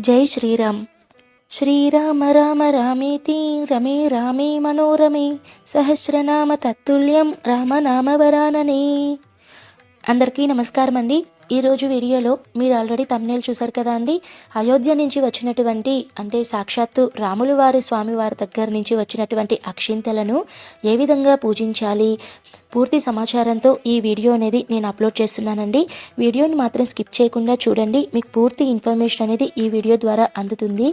జై శ్రీరామ్. శ్రీరామ రామ రామేతి రమే రామే మనోరమే సహస్రనామ తత్తుల్యం రామనామవరాననే అందరికీ నమస్కారం అండి ఈరోజు వీడియోలో మీరు ఆల్రెడీ తమ్నేల్ చూసారు కదా అండి? అయోధ్య నుంచి వచ్చినటువంటి అంటే సాక్షాత్తు రాములు వారి స్వామి వారి దగ్గర నుంచి వచ్చినటువంటి అక్షింతలను ఏ విధంగా పూజించాలి? పూర్తి సమాచారంతో ఈ వీడియో అనేది నేను అప్లోడ్ చేస్తున్నానండి. వీడియోని మాత్రం స్కిప్ చేయకుండా చూడండి. మీకు పూర్తి ఇన్ఫర్మేషన్ అనేది ఈ వీడియో ద్వారా అందుతుంది.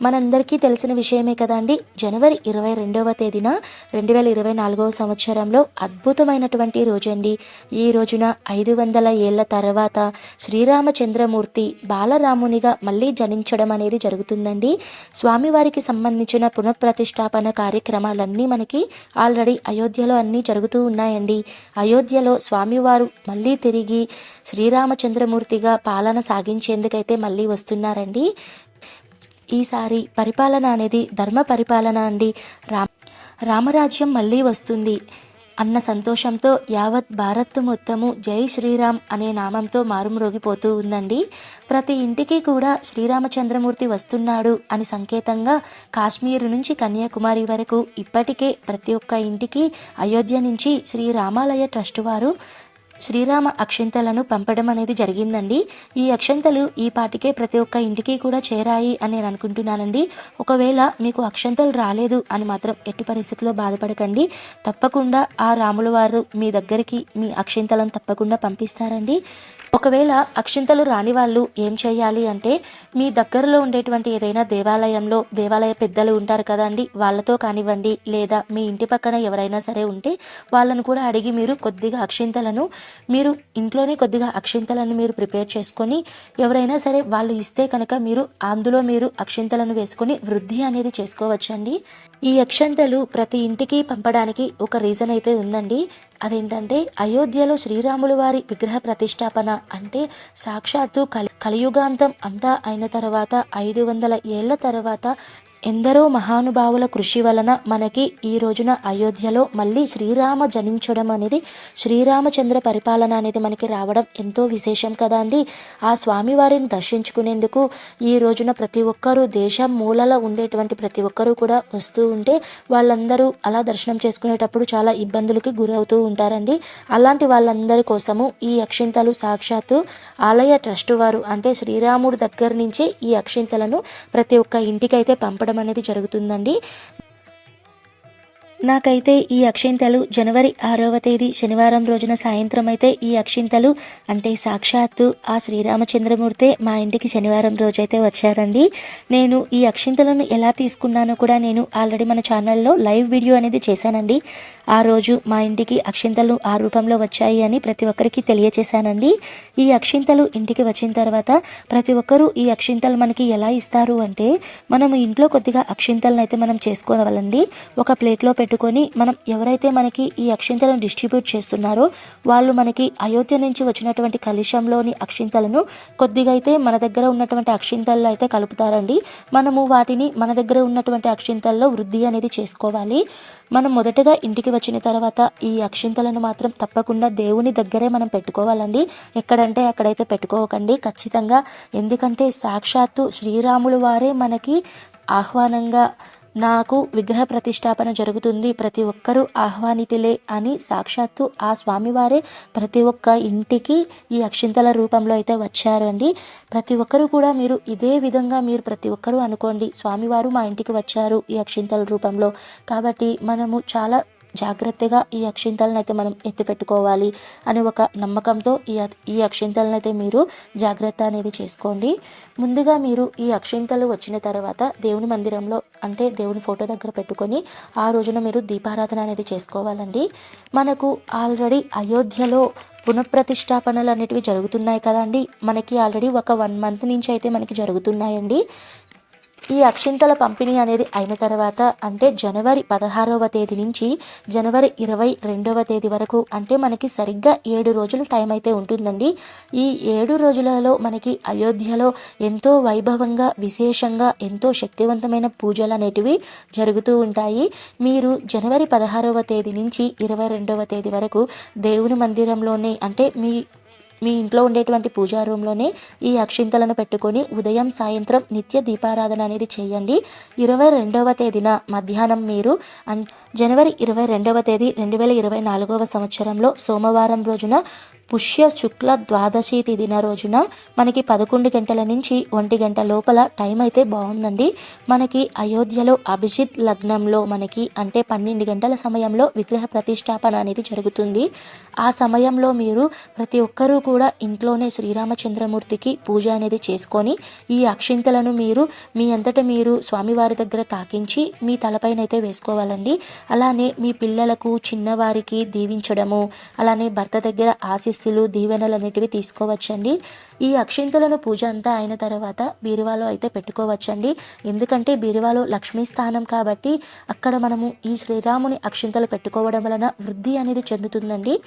మనందరికీ తెలిసిన విషయమే కదా అండి జనవరి ఇరవై రెండవ తేదీన రెండు వేల ఇరవై నాలుగవ సంవత్సరంలో అద్భుతమైనటువంటి రోజండి. ఈ రోజున ఐదు వందల ఏళ్ళ తర్వాత శ్రీరామచంద్రమూర్తి బాలరామునిగా మళ్ళీ జనించడం అనేది జరుగుతుందండి. స్వామివారికి సంబంధించిన పునఃప్రతిష్టాపన కార్యక్రమాలన్నీ మనకి ఆల్రెడీ అయోధ్యలో అన్నీ జరుగుతూ ఉన్నాయండి. అయోధ్యలో స్వామివారు మళ్ళీ తిరిగి శ్రీరామచంద్రమూర్తిగా పాలన సాగించేందుకైతే మళ్ళీ వస్తున్నారండి. ఈసారి పరిపాలన అనేది ధర్మ పరిపాలన అండి. రామ రామరాజ్యం మళ్ళీ వస్తుంది. అన్న సంతోషంతో యావత్ భారత్ మొత్తము జై శ్రీరామ్ అనే నామంతో మారుమ్రోగిపోతూ ఉందండి. ప్రతి ఇంటికి కూడా శ్రీరామచంద్రమూర్తి వస్తున్నాడు అని సంకేతంగా కాశ్మీర్ నుంచి కన్యాకుమారి వరకు ఇప్పటికే ప్రతి ఒక్క ఇంటికి అయోధ్య నుంచి శ్రీ రామాలయ ట్రస్ట్ వారు శ్రీరామ అక్షంతలను పంపడం అనేది జరిగిందండి. ఈ అక్షంతలు ఈ పాటికే ప్రతి ఒక్క ఇంటికి కూడా చేరాయి అని నేను అనుకుంటున్నానండి. ఒకవేళ మీకు అక్షంతలు రాలేదు అని మాత్రం ఎట్టి పరిస్థితిలో బాధపడకండి. తప్పకుండా ఆ రాముల వారు మీ దగ్గరికి మీ అక్షంతలను తప్పకుండా పంపిస్తారండి. ఒకవేళ అక్షింతలు రాని వాళ్ళు ఏం చేయాలి అంటే మీ దగ్గరలో ఉండేటువంటి ఏదైనా దేవాలయంలో దేవాలయ పెద్దలు ఉంటారు కదండి వాళ్ళతో కానివ్వండి లేదా మీ ఇంటి పక్కన ఎవరైనా సరే ఉంటే వాళ్ళను కూడా అడిగి మీరు కొద్దిగా అక్షింతలను మీరు ఇంట్లోనే కొద్దిగా అక్షింతలను మీరు ప్రిపేర్ చేసుకొని ఎవరైనా సరే వాళ్ళు ఇస్తే కనుక మీరు అందులో మీరు అక్షింతలను వేసుకొని వృద్ధి అనేది చేసుకోవచ్చండి. ఈ అక్షంతలు ప్రతి ఇంటికి పంపడానికి ఒక రీజన్ అయితే ఉందండి. అదేంటంటే అయోధ్యలో శ్రీరాములు వారి విగ్రహ ప్రతిష్టాపన అంటే సాక్షాత్తు కలి కలియుగాంతం అంతా అయిన తర్వాత ఐదు వందల ఏళ్ళ తర్వాత ఎందరో మహానుభావుల కృషి వలన మనకి ఈ రోజున అయోధ్యలో మళ్ళీ శ్రీరామ జనించడం అనేది శ్రీరామచంద్ర పరిపాలన అనేది మనకి రావడం ఎంతో విశేషం కదా అండి. ఆ స్వామివారిని దర్శించుకునేందుకు ఈ రోజున ప్రతి ఒక్కరూ దేశం మూలలో ఉండేటువంటి ప్రతి ఒక్కరూ కూడా వస్తూ ఉంటే వాళ్ళందరూ అలా దర్శనం చేసుకునేటప్పుడు చాలా ఇబ్బందులకి గురవుతూ ఉంటారండి. అలాంటి వాళ్ళందరి కోసము ఈ అక్షింతలు సాక్షాత్తు ఆలయ ట్రస్ట్ వారు అంటే శ్రీరాముడి దగ్గర నుంచే ఈ అక్షింతలను ప్రతి ఒక్క ఇంటికైతే పంపడం అనేది జరుగుతుందండి. నాకైతే ఈ అక్షింతలు జనవరి ఆరవ తేదీ శనివారం రోజున సాయంత్రం అయితే ఈ అక్షింతలు అంటే సాక్షాత్తు ఆ శ్రీరామచంద్రమూర్తే మా ఇంటికి శనివారం రోజైతే వచ్చారండి. నేను ఈ అక్షింతలను ఎలా తీసుకున్నానో కూడా నేను ఆల్రెడీ మన ఛానల్లో లైవ్ వీడియో అనేది చేశానండి. ఆ రోజు మా ఇంటికి అక్షింతలు ఆ రూపంలో వచ్చాయి అని ప్రతి ఒక్కరికి తెలియచేశానండి. ఈ అక్షింతలు ఇంటికి వచ్చిన తర్వాత ప్రతి ఒక్కరూ ఈ అక్షింతలు మనకి ఎలా ఇస్తారు అంటే మనం ఇంట్లో కొద్దిగా అక్షింతలను అయితే మనం చేసుకోవాలండి. ఒక ప్లేట్లో పెట్టుకొని మనం ఎవరైతే మనకి ఈ అక్షింతలను డిస్ట్రిబ్యూట్ చేస్తున్నారో వాళ్ళు మనకి అయోధ్య నుంచి వచ్చినటువంటి కలుషంలోని అక్షింతలను కొద్దిగా అయితే మన దగ్గర ఉన్నటువంటి అక్షింతల్లో అయితే కలుపుతారండి. మనము వాటిని మన దగ్గర ఉన్నటువంటి అక్షింతల్లో వృద్ధి అనేది చేసుకోవాలి. మనం మొదటగా ఇంటికి వచ్చిన తర్వాత ఈ అక్షింతలను మాత్రం తప్పకుండా దేవుని దగ్గరే మనం పెట్టుకోవాలండి. ఎక్కడంటే అక్కడైతే పెట్టుకోకండి. ఖచ్చితంగా ఎందుకంటే సాక్షాత్తు శ్రీరాములు వారే మనకి ఆహ్వానంగా నాకు విగ్రహ ప్రతిష్టాపన జరుగుతుంది. ప్రతి ఒక్కరూ ఆహ్వానితులే అని సాక్షాత్తు ఆ స్వామివారే ప్రతి ఒక్క ఇంటికి ఈ అక్షింతల రూపంలో అయితే వచ్చారండి. ప్రతి ఒక్కరూ కూడా మీరు ఇదే విధంగా మీరు ప్రతి ఒక్కరూ అనుకోండి. స్వామివారు మా ఇంటికి వచ్చారు ఈ అక్షింతల రూపంలో. కాబట్టి మనము చాలా జాగ్రత్తగా ఈ అక్షింతలను అయితే మనం ఎత్తిపెట్టుకోవాలి అని ఒక నమ్మకంతో ఈ ఈ అక్షింతలను అయితే మీరు జాగ్రత్త అనేది చేసుకోండి. ముందుగా మీరు ఈ అక్షింతలు వచ్చిన తర్వాత దేవుని మందిరంలో అంటే దేవుని ఫోటో దగ్గర పెట్టుకొని ఆ రోజున మీరు దీపారాధన అనేది చేసుకోవాలండి. మనకు ఆల్రెడీ అయోధ్యలో పునఃప్రతిష్టాపనలు అనేటివి జరుగుతున్నాయి కదండి. మనకి ఆల్రెడీ ఒక వన్ మంత్ నుంచి అయితే మనకి జరుగుతున్నాయండి. ఈ అక్షింతల పంపిణీ అనేది అయిన తర్వాత అంటే జనవరి పదహారవ తేదీ నుంచి జనవరి ఇరవై రెండవ తేదీ వరకు అంటే మనకి సరిగ్గా ఏడు రోజులు టైం అయితే ఉంటుందండి. ఈ ఏడు రోజులలో మనకి అయోధ్యలో ఎంతో వైభవంగా విశేషంగా ఎంతో శక్తివంతమైన పూజలు అనేటివి జరుగుతూ ఉంటాయి. మీరు జనవరి పదహారవ తేదీ నుంచి ఇరవై రెండవ తేదీ వరకు దేవుని మందిరంలోనే అంటే మీ మీ ఇంట్లో ఉండేటువంటి పూజా రూమ్లోనే ఈ అక్షింతలను పెట్టుకొని ఉదయం సాయంత్రం నిత్య దీపారాధన అనేది చేయండి. ఇరవై రెండవ తేదీన మధ్యాహ్నం మీరు అన్ జనవరి ఇరవై రెండవ తేదీ రెండు వేల ఇరవై నాలుగవ సంవత్సరంలో సోమవారం రోజున పుష్య శుక్ల ద్వాదశి తిథిన రోజున మనకి పదకొండు గంటల నుంచి ఒంటి గంట లోపల టైం అయితే బాగుందండి. మనకి అయోధ్యలో అభిజిత్ లగ్నంలో మనకి అంటే పన్నెండు గంటల సమయంలో విగ్రహ ప్రతిష్టాపన అనేది జరుగుతుంది. ఆ సమయంలో మీరు ప్రతి ఒక్కరూ కూడా ఇంట్లోనే శ్రీరామచంద్రమూర్తికి పూజ అనేది చేసుకొని ఈ అక్షింతలను మీరు మీ అంతట మీరు స్వామివారి దగ్గర తాకించి మీ తలపైన అయితే వేసుకోవాలండి. అలానే మీ పిల్లలకు చిన్నవారికి దీవించడము. అలానే భర్త దగ్గర ఆశీస్సులు దీవెనలు అనేటివి తీసుకోవచ్చండి. ఈ అక్షింతలను పూజ అంతా అయిన తర్వాత బీరువాలో అయితే పెట్టుకోవచ్చండి. ఎందుకంటే బీరువాలో లక్ష్మీ స్థానం కాబట్టి అక్కడ మనము ఈ శ్రీరాముని అక్షింతలు పెట్టుకోవడం వలన వృద్ధి అనేది చెందుతుందండి.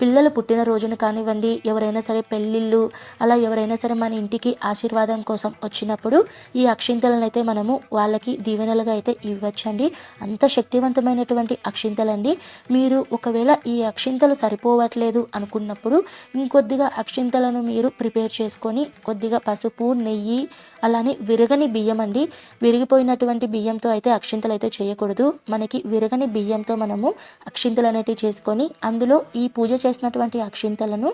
పిల్లలు పుట్టిన రోజున కానివ్వండి ఎవరైనా సరే పెళ్ళిళ్ళు అలా ఎవరైనా సరే మన ఇంటికి ఆశీర్వాదం కోసం వచ్చినప్పుడు ఈ అక్షింతలను అయితే మనము వాళ్ళకి దీవెనలుగా అయితే ఇవ్వచ్చండి. అంత శక్తివంతమైన శక్తివంతమైనటువంటి అక్షింతలండి. మీరు ఒకవేళ ఈ అక్షింతలు సరిపోవట్లేదు అనుకున్నప్పుడు ఇంకొద్దిగా అక్షింతలను మీరు ప్రిపేర్ చేసుకొని కొద్దిగా పసుపు నెయ్యి అలానే విరగని బియ్యం అండి. విరిగిపోయినటువంటి బియ్యంతో అయితే అక్షింతలు అయితే చేయకూడదు. మనకి విరగని బియ్యంతో మనము అక్షింతలు అనేటివి చేసుకొని అందులో ఈ పూజ చేసినటువంటి అక్షింతలను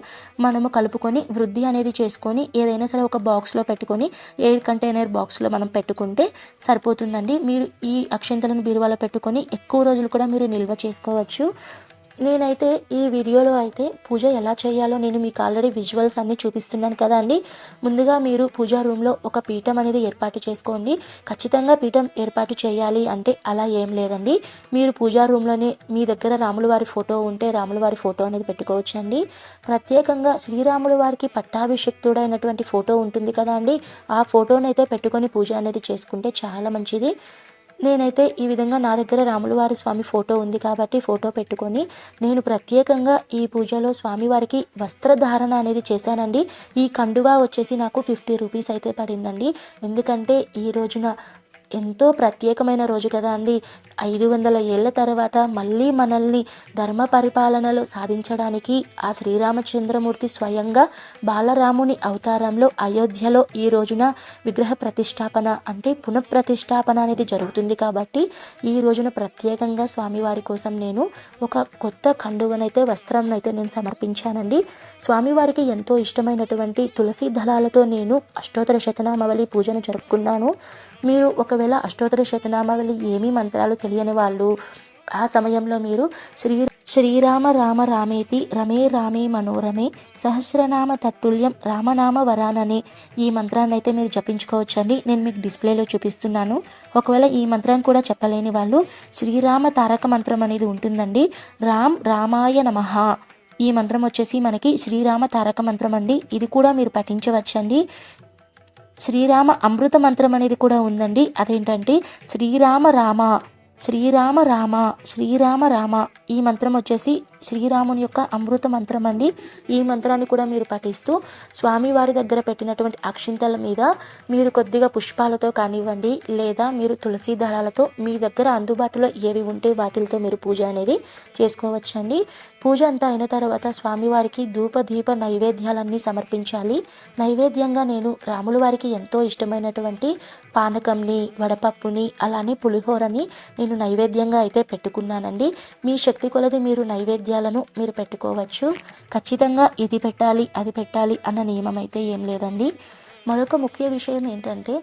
మనము కలుపుకొని వృద్ధి అనేది చేసుకొని ఏదైనా సరే ఒక బాక్స్లో పెట్టుకొని ఎయిర్ కంటైనర్ బాక్స్లో మనం పెట్టుకుంటే సరిపోతుందండి. మీరు ఈ అక్షింతలను బీరువాలో పెట్టుకొని ఎక్కువ రోజులు కూడా మీరు నిల్వ చేసుకోవచ్చు. నేనైతే ఈ వీడియోలో అయితే పూజ ఎలా చేయాలో నేను మీకు ఆల్రెడీ విజువల్స్ అన్నీ చూపిస్తున్నాను కదా అండి. ముందుగా మీరు పూజా రూమ్లో ఒక పీఠం అనేది ఏర్పాటు చేసుకోండి. ఖచ్చితంగా పీఠం ఏర్పాటు చేయాలి అంటే అలా ఏం లేదండి. మీరు పూజా రూమ్లోనే మీ దగ్గర రాముల వారి ఫోటో ఉంటే రాముల వారి ఫోటో అనేది పెట్టుకోవచ్చండి ప్రత్యేకంగా శ్రీరాముల వారికి పట్టాభిషక్తుడైనటువంటి ఫోటో ఉంటుంది కదా అండి. ఆ ఫోటోని అయితే పెట్టుకొని పూజ అనేది చేసుకుంటే చాలా మంచిది. నేనైతే ఈ విధంగా నా దగ్గర రాములవారి స్వామి ఫోటో ఉంది కాబట్టి ఫోటో పెట్టుకొని నేను ప్రత్యేకంగా ఈ పూజలో స్వామివారికి వస్త్రధారణ అనేది చేశానండి. ఈ కండువా వచ్చేసి నాకు ఫిఫ్టీ రూపీస్ అయితే పడిందండి. ఎందుకంటే ఈ రోజున ఎంతో ప్రత్యేకమైన రోజు కదా అండి. ఐదు వందల ఏళ్ళ తర్వాత మళ్ళీ మనల్ని ధర్మ పరిపాలనలో సాధించడానికి ఆ శ్రీరామచంద్రమూర్తి స్వయంగా బాలరాముని అవతారంలో అయోధ్యలో ఈ రోజున విగ్రహ ప్రతిష్టాపన అంటే పునఃప్రతిష్టాపన అనేది జరుగుతుంది కాబట్టి ఈ రోజున ప్రత్యేకంగా స్వామివారి కోసం నేను ఒక కొత్త కండువనైతే వస్త్రంనైతే నేను సమర్పించానండి. స్వామివారికి ఎంతో ఇష్టమైనటువంటి తులసి దళాలతో నేను అష్టోత్తర శతనామవళి పూజను జరుపుకున్నాను. మీరు ఒకవేళ అష్టోత్తర శతనామావళి ఏమీ మంత్రాలు తెలియని వాళ్ళు ఆ సమయంలో మీరు శ్రీ శ్రీరామ రామ రామేతి రమే రామే మనోరమే సహస్రనామ తత్తుల్యం రామనామ వరాననే ఈ మంత్రాన్ని అయితే మీరు జపించుకోవచ్చండి. నేను మీకు డిస్ప్లేలో చూపిస్తున్నాను. ఒకవేళ ఈ మంత్రం కూడా చెప్పలేని వాళ్ళు శ్రీరామ తారక మంత్రం అనేది ఉంటుందండి. రామ్ రామాయ నమః. ఈ మంత్రం వచ్చేసి మనకి శ్రీరామ తారక మంత్రం అండి. ఇది కూడా మీరు పఠించవచ్చండి. శ్రీరామ అమృత మంత్రం అనేది కూడా ఉందండి. అదేంటంటే శ్రీరామ రామ శ్రీరామ రామ శ్రీరామ రామ ఈ మంత్రం వచ్చేసి శ్రీరాముని యొక్క అమృత మంత్రం అండి. ఈ మంత్రాన్ని కూడా మీరు పఠిస్తూ స్వామివారి దగ్గర పెట్టినటువంటి అక్షింతల మీద మీరు కొద్దిగా పుష్పాలతో కానివ్వండి లేదా మీరు తులసి దళాలతో మీ దగ్గర అందుబాటులో ఏవి ఉంటే వాటిలతో మీరు పూజ అనేది చేసుకోవచ్చండి. పూజ అంతా అయిన తర్వాత స్వామివారికి ధూప దీప నైవేద్యాలన్నీ సమర్పించాలి. నైవేద్యంగా నేను రాముల వారికి ఎంతో ఇష్టమైనటువంటి పానకంని వడపప్పుని అలానే పులిహోరని నేను నైవేద్యంగా అయితే పెట్టుకున్నానండి. మీ శక్తి కొలది మీరు నైవేద్యం నైవేద్యాలను మీరు పెట్టుకోవచ్చు. ఖచ్చితంగా ఇది పెట్టాలి అది పెట్టాలి అన్న నియమం అయితే ఏం లేదండి. మరొక ముఖ్య విషయం ఏంటంటే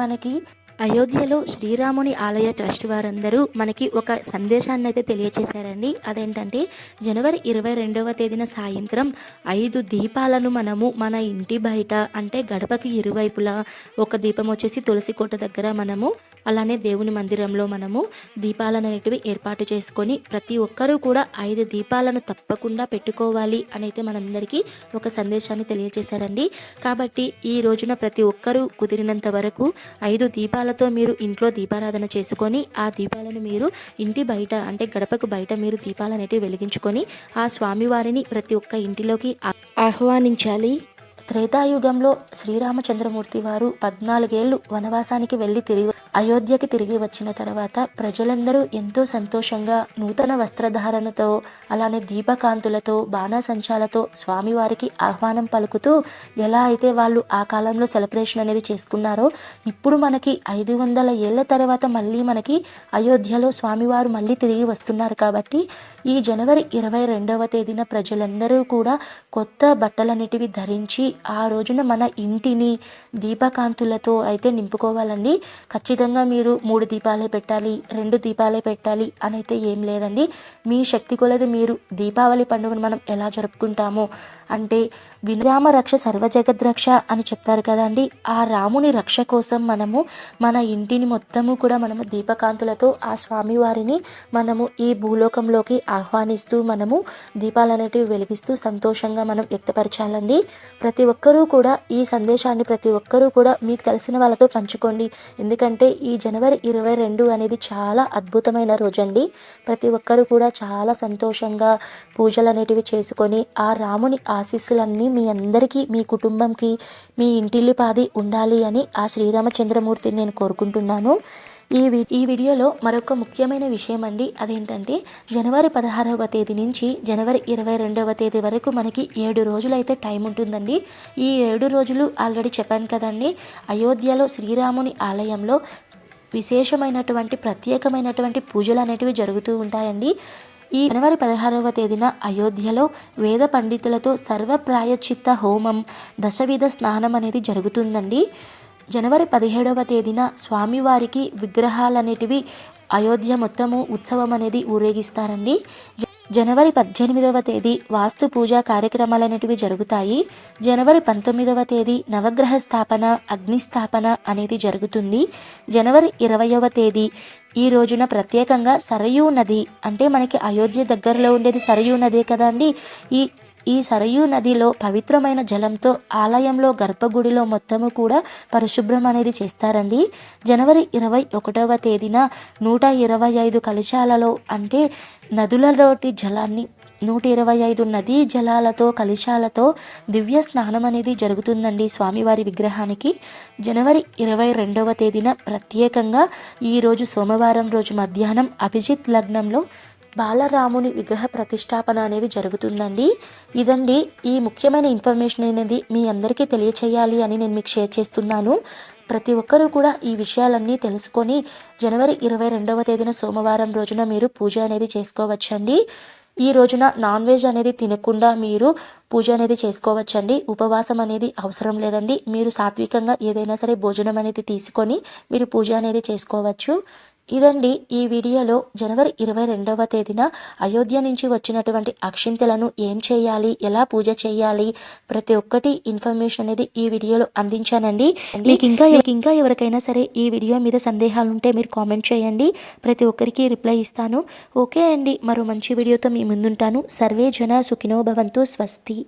మనకి అయోధ్యలో శ్రీరాముని ఆలయ ట్రస్ట్ వారందరూ మనకి ఒక సందేశాన్ని అయితే తెలియచేశారండి. అదేంటంటే జనవరి ఇరవై రెండవ తేదీన సాయంత్రం ఐదు దీపాలను మనము మన ఇంటి బయట అంటే గడపకి ఇరువైపులా ఒక దీపం వచ్చేసి తులసి కోట దగ్గర మనము అలానే దేవుని మందిరంలో మనము దీపాలను అనేటివి ఏర్పాటు చేసుకొని ప్రతి ఒక్కరూ కూడా ఐదు దీపాలను తప్పకుండా పెట్టుకోవాలి అనైతే మనందరికీ ఒక సందేశాన్ని తెలియజేశారండి కాబట్టి ఈ రోజున ప్రతి ఒక్కరూ కుదిరినంత వరకు ఐదు దీపాలతో మీరు ఇంట్లో దీపారాధన చేసుకొని ఆ దీపాలను మీరు ఇంటి బయట అంటే గడపకు బయట మీరు దీపాలు అనేటివి వెలిగించుకొని ఆ స్వామివారిని ప్రతి ఒక్క ఇంటిలోకి ఆహ్వానించాలి. త్రేతాయుగంలో శ్రీరామచంద్రమూర్తి వారు పద్నాలుగేళ్ళు వనవాసానికి వెళ్ళి తిరిగి అయోధ్యకి తిరిగి వచ్చిన తర్వాత ప్రజలందరూ ఎంతో సంతోషంగా నూతన వస్త్రధారణతో అలానే దీపకాంతులతో బాణాసంచాలతో స్వామివారికి ఆహ్వానం పలుకుతూ ఎలా అయితే వాళ్ళు ఆ కాలంలో సెలబ్రేషన్ అనేది చేసుకున్నారో ఇప్పుడు మనకి ఐదు వందల ఏళ్ళ తర్వాత మళ్ళీ మనకి అయోధ్యలో స్వామివారు మళ్ళీ తిరిగి వస్తున్నారు కాబట్టి ఈ జనవరి ఇరవై రెండవ తేదీన ప్రజలందరూ కూడా కొత్త బట్టలన్నిటివి ధరించి ఆ రోజున మన ఇంటిని దీపకాంతులతో అయితే నింపుకోవాలండి ఖచ్చితంగా ఖచ్చితంగా మీరు మూడు దీపాలే పెట్టాలి రెండు దీపాలే పెట్టాలి అనైతే ఏం లేదండి. మీ శక్తి కొలది మీరు దీపావళి పండుగను మనం ఎలా జరుపుకుంటామో. అంటే విరామ రక్ష సర్వజగద్రక్ష అని చెప్తారు కదండి ఆ రాముని రక్ష కోసం మనము మన ఇంటిని మొత్తము కూడా మనము దీపకాంతులతో ఆ స్వామివారిని మనము ఈ భూలోకంలోకి ఆహ్వానిస్తూ మనము దీపాలనేటివి వెలిగిస్తూ సంతోషంగా మనం వ్యక్తపరచాలండి. ప్రతి ఒక్కరూ కూడా ఈ సందేశాన్ని ప్రతి ఒక్కరూ కూడా మీకు తెలిసిన వాళ్ళతో పంచుకోండి. ఎందుకంటే ఈ జనవరి ఇరవై రెండు అనేది చాలా అద్భుతమైన రోజండి. ప్రతి ఒక్కరూ కూడా చాలా సంతోషంగా పూజలు అనేటివి చేసుకొని ఆ రాముని ఆశీస్సులన్నీ మీ అందరికీ మీ కుటుంబంకి మీ ఇంటిల్లిపాది ఉండాలి అని ఆ శ్రీరామచంద్రమూర్తిని నేను కోరుకుంటున్నాను. ఈ ఈ వీడియోలో మరొక ముఖ్యమైన విషయం అండి. అదేంటంటే జనవరి పదహారవ తేదీ నుంచి జనవరి ఇరవై రెండవ తేదీ వరకు మనకి ఏడు రోజులు అయితే టైం ఉంటుందండి. ఈ ఏడు రోజులు ఆల్రెడీ చెప్పాను కదండి. అయోధ్యలో శ్రీరాముని ఆలయంలో విశేషమైనటువంటి ప్రత్యేకమైనటువంటి పూజలు అనేటివి జరుగుతూ ఉంటాయండి. ఈ జనవరి పదహారవ తేదీన అయోధ్యలో వేద పండితులతో సర్వప్రాయచిత్త హోమం దశవిధ స్నానం అనేది జరుగుతుందండి. జనవరి పదిహేడవ తేదీన స్వామివారికి విగ్రహాలనేటివి అయోధ్య మొత్తము ఉత్సవం అనేది ఊరేగిస్తారండి జనవరి పద్దెనిమిదవ తేదీ వాస్తు పూజా కార్యక్రమాలు అనేటివి జరుగుతాయి. జనవరి పంతొమ్మిదవ తేదీ నవగ్రహ స్థాపన అగ్నిస్థాపన అనేది జరుగుతుంది. జనవరి ఇరవయవ తేదీ ఈ రోజున ప్రత్యేకంగా సరయూ నది అంటే మనకి అయోధ్య దగ్గరలో ఉండేది సరయూ నదే కదండి ఈ ఈ సరయూ నదిలో పవిత్రమైన జలంతో ఆలయంలో గర్భగుడిలో మొత్తము కూడా పరిశుభ్రం అనేది చేస్తారండి. జనవరి ఇరవై ఒకటవ తేదీన నూట ఇరవై ఐదు కలశాలలో అంటే నదులలోటి జలాన్ని నూట ఇరవై ఐదు నదీ జలాలతో కలశాలతో దివ్య స్నానం అనేది జరుగుతుందండి స్వామివారి విగ్రహానికి. జనవరి ఇరవై రెండవ తేదీన ప్రత్యేకంగా ఈరోజు సోమవారం రోజు మధ్యాహ్నం అభిజిత్ లగ్నంలో బాలరాముని విగ్రహ ప్రతిష్టాపన అనేది జరుగుతుందండి. ఇదండి ఈ ముఖ్యమైన ఇన్ఫర్మేషన్ అనేది మీ అందరికీ తెలియచేయాలి అని నేను మీకు షేర్ చేస్తున్నాను. ప్రతి ఒక్కరూ కూడా ఈ విషయాలన్నీ తెలుసుకొని జనవరి ఇరవై రెండవ తేదీన సోమవారం రోజున మీరు పూజ అనేది చేసుకోవచ్చండి. ఈ రోజున నాన్ వెజ్ అనేది తినకుండా మీరు పూజ అనేది చేసుకోవచ్చండి. ఉపవాసం అనేది అవసరం లేదండి. మీరు సాత్వికంగా ఏదైనా సరే భోజనం అనేది తీసుకొని మీరు పూజ అనేది చేసుకోవచ్చు. ఇదండి ఈ వీడియోలో జనవరి ఇరవై రెండవ తేదీన అయోధ్య నుంచి వచ్చినటువంటి అక్షింతలను ఏం చేయాలి ఎలా పూజ చేయాలి ప్రతి ఒక్కటి ఇన్ఫర్మేషన్ అనేది ఈ వీడియోలో అందించానండి. మీకు ఇంకా ఇంకా ఎవరికైనా సరే ఈ వీడియో మీద సందేహాలు ఉంటే మీరు కామెంట్ చేయండి. ప్రతి ఒక్కరికి రిప్లై ఇస్తాను. ఓకే అండి మరో మంచి వీడియోతో మీ ముందుంటాను. సర్వే జన సుఖినోభవంతో స్వస్తి.